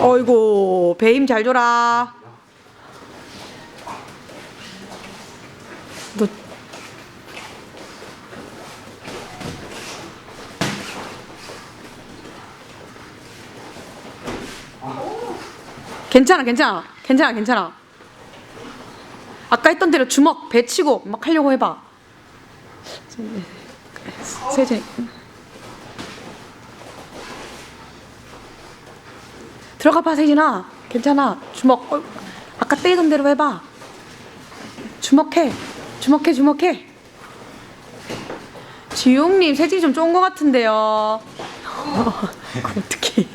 어이구 배임 잘 줘라. 너 괜찮아 괜찮아. 괜찮아 괜찮아. 아까 했던 대로 주먹 배 치고 막 하려고 해봐. 세제 들어가 봐 세진아. 괜찮아. 주먹 어, 아까 때리던 대로 해봐. 주먹해. 주먹해 주먹해. 지용님 세진이 좀쫀거 같은데요. 어떻게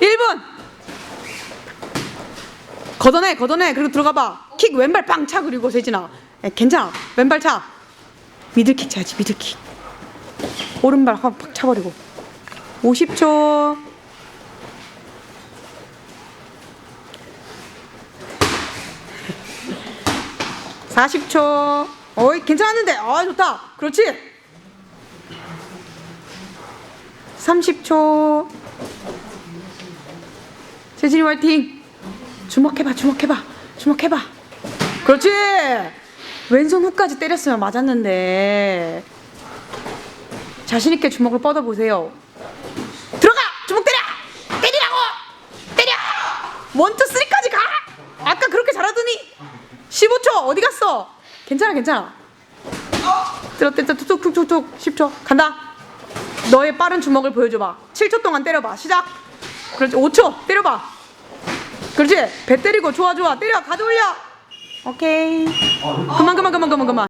1분. 걷어내 걷어내. 그리고 들어가 봐킥 왼발 빵 차 그리고 세진아. 에, 괜찮아. 왼발 차. 미들킥 차야지 미들킥. 오른발 확 차버리고. 50초 40초. 어이, 괜찮았는데. 아, 좋다. 그렇지. 30초. 재진이 화이팅. 주먹해봐, 주먹해봐, 주먹해봐. 그렇지. 왼손 후까지 때렸으면 맞았는데. 자신있게 주먹을 뻗어보세요. 들어가! 주먹 때려! 때리라고! 때려! 원투 쓰리까지 가! 아까 그렇게 잘하더니 15초. 어디 갔어? 괜찮아 괜찮아. 들어 때려 툭툭툭툭. 10초. 간다. 너의 빠른 주먹을 보여줘봐. 7초 동안 때려봐. 시작. 그렇지. 5초. 때려봐. 그렇지? 배 때리고 좋아 좋아. 때려. 가져올려. 오케이. 그만 그만 그만 그만 그만